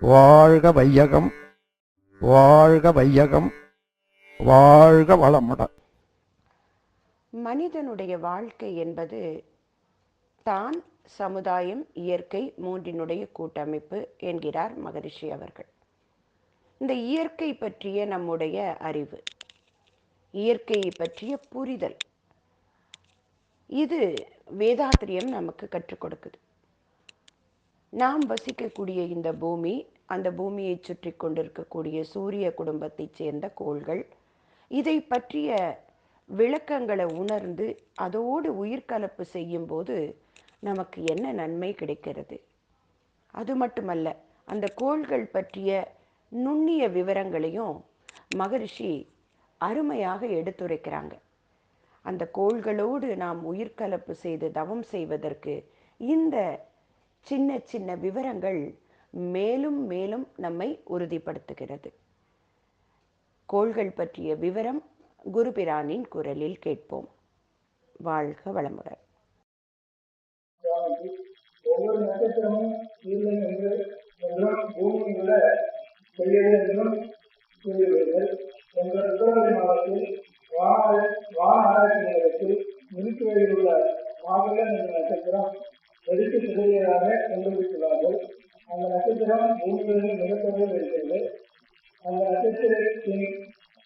வாழ்க வையகம் வாழ்க வையகம் வாழ்க வளமுடன் மனிதனுடைய வாழ்க்கை என்பது தான் சமுதாயம் இயற்கை மூன்றினுடைய கூட்டமைப்பு என்கிறார் மகரிஷி அவர்கள். இந்த இயற்கை பற்றிய நம்முடைய அறிவு இயற்கையை பற்றிய புரிதல் இது வேதாத்திரியம் நமக்கு கற்றுக் கொடுக்குது. நாம் வசிக்கக்கூடிய இந்த பூமி அந்த பூமியை சுற்றி கொண்டிருக்கக்கூடிய சூரிய குடும்பத்தைச் சேர்ந்த கோள்கள். இதை பற்றிய விளக்கங்களை உணர்ந்து அதோடு உயிர்கலப்பு செய்யும்போது நமக்கு என்ன நன்மை கிடைக்கிறது? அது மட்டுமல்ல அந்த கோள்கள் பற்றிய நுண்ணிய விவரங்களையும் மகரிஷி அருமையாக எடுத்துரைக்கிறாங்க. அந்த கோள்களோடு நாம் உயிர்கலப்பு செய்து தவம் செய்வதற்கு இந்த சின்ன சின்ன விவரங்கள் மேலும் மேலும் நம்மை உறுதிப்படுத்துகிறது. கோள்கள் பற்றிய விவரம் குருபிரானின் குரலில் கேட்போம். வாழ்க வளமுடன். ஒவ்வொரு நட்சத்திரமும் இல்லை என்று என்றும் பூமியில் உள்ள பெரியது என்றும் கூறுகிறீர்கள் எங்கள் வெடித்து சிதறியதாக கண்டுபிடித்துள்ளார்கள் அந்த நட்சத்திரம் பூமியிலிருந்து மிக இருக்கிறது அந்த நட்சத்திரத்தின்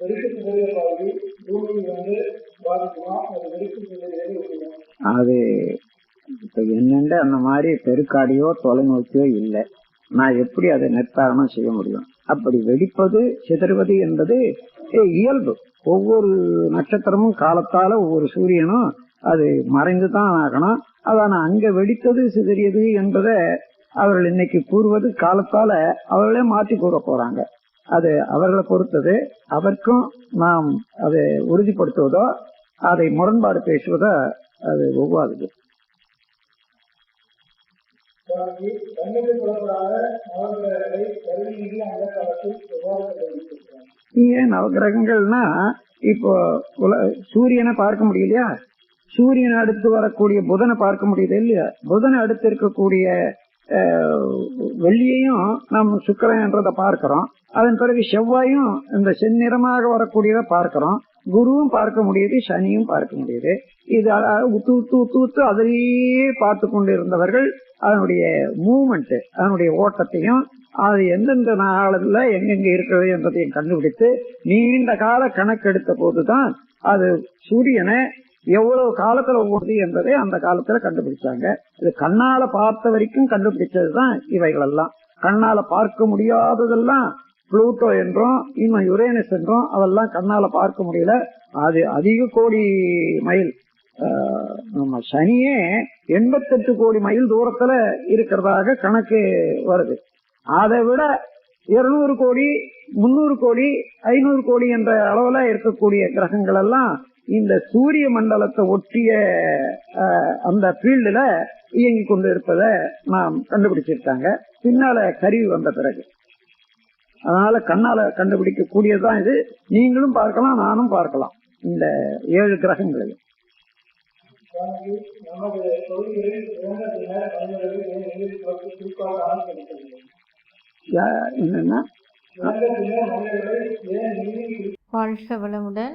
வெடித்து சிதறிய பகுதி பூமியில் வந்து பாதிக்குமா? அது வெடித்து சிதறியது அது இப்ப என்னண்டு அந்த மாதிரி பெருக்காடியோ தொலைநோக்கியோ இல்லை. நான் எப்படி அதை நிர்தாரணம் செய்ய முடியும்? அப்படி வெடிப்பது சிதறுவது என்பது இயல்பு. ஒவ்வொரு நட்சத்திரமும் காலத்தால ஒவ்வொரு சூரியனும் அது மறைந்து தான் ஆகணும். அதான அங்க வெடித்தது சிதறியது என்பதை அவர்கள் இன்னைக்கு கூறுவது காலத்தால அவர்களே மாற்றி கூற போறாங்க. அது அவர்களை பொறுத்தது. அதற்கும் நாம் அதை உறுதிப்படுத்துவதோ அதை முரண்பாடு பேசுவதோ அது ஒவ்வாதது. ஏன் நவகிரகங்கள்னா இப்போ சூரியனை பார்க்க முடியலையா? சூரியன் அடுத்து வரக்கூடிய புதனை பார்க்க முடியுது இல்லையா? புதனை அடுத்து இருக்கக்கூடிய வெள்ளியையும் நாம் சுக்கிரன் என்றதை பார்க்கிறோம். அதன் பிறகு செவ்வாயும் இந்த செந்நிறமாக வரக்கூடியதை பார்க்கிறோம். குருவும் பார்க்க முடியுது சனியும் பார்க்க முடியுது. இது உத்து உத்து உத்து உத்து அதிலேயே பார்த்து கொண்டிருந்தவர்கள் அதனுடைய மூமெண்ட் அதனுடைய ஓட்டத்தையும் அது எந்தெந்த நாளில் எங்கெங்க இருக்கிறது என்பதையும் கண்டுபிடித்து நீண்ட கால கணக்கெடுத்த போதுதான் அது சூரியனை எவ்வளவு காலத்துல ஓடுது என்பதை அந்த காலத்துல கண்டுபிடிச்சாங்க. இது கண்ணால பார்த்த வரைக்கும் கண்டுபிடிச்சதுதான் இவைகள் எல்லாம் கண்ணால பார்க்க முடியாததெல்லாம் புளூட்டோ என்றும் இன்னும் யுரேனஸ் என்றும் அதெல்லாம் கண்ணால பார்க்க முடியல. அது அதிக கோடி மைல். நம்ம சனியே எண்பத்தெட்டு கோடி மைல் தூரத்துல இருக்கிறதாக கணக்கு வருது. அதை விட இருநூறு கோடி முன்னூறு கோடி ஐநூறு கோடி என்ற அளவுல இருக்கக்கூடிய கிரகங்கள் எல்லாம் இந்த சூரிய மண்டலத்தை ஒட்டிய அந்த ஃபீல்டுல இயங்கி கொண்டு இருப்பதை நாம் கண்டுபிடிச்சிருக்காங்க. பின்னால கருவி வந்த பிறகு. அதனால கண்ணால கண்டுபிடிக்க கூடியதுதான் இது. நீங்களும் பார்க்கலாம் நானும் பார்க்கலாம். இந்த ஏழு கிரகங்களையும் யா- என்னன்னா? வாழ்க வளமுடன்.